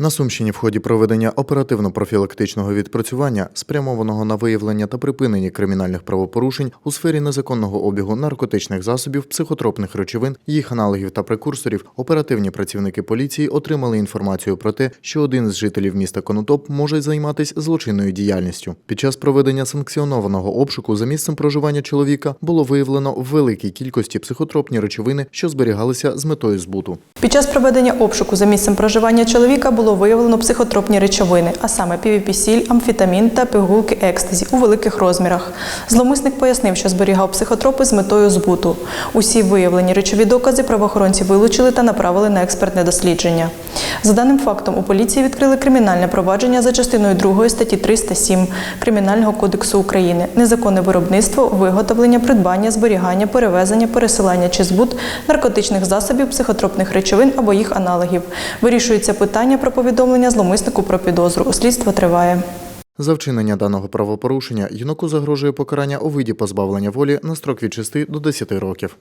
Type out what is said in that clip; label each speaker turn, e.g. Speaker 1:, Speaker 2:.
Speaker 1: На Сумщині в ході проведення оперативно-профілактичного відпрацювання, спрямованого на виявлення та припинення кримінальних правопорушень у сфері незаконного обігу наркотичних засобів, психотропних речовин, їх аналогів та прекурсорів, оперативні працівники поліції отримали інформацію про те, що один з жителів міста Конотоп може займатися злочинною діяльністю. Під час проведення санкціонованого обшуку за місцем проживання чоловіка було виявлено в великій кількості психотропні речовини, що зберігалися з метою збуту.
Speaker 2: Під час проведення обшуку за місцем проживання чоловіка було виявлено психотропні речовини, а саме півіпісіль, амфетамін та пігулки екстазі у великих розмірах. Зловмисник пояснив, що зберігав психотропи з метою збуту. Усі виявлені речові докази правоохоронці вилучили та направили на експертне дослідження. За даним фактом, у поліції відкрили кримінальне провадження за частиною 2 статті 307 Кримінального кодексу України незаконне виробництво, виготовлення, придбання, зберігання, перевезення, пересилання чи збут наркотичних засобів, психотропних речовин або їх аналогів. Вирішується питання про повідомлення зломиснику про підозру. Слідство триває.
Speaker 1: За вчинення даного правопорушення юнаку загрожує покарання у виді позбавлення волі на строк від 6 до 10 років.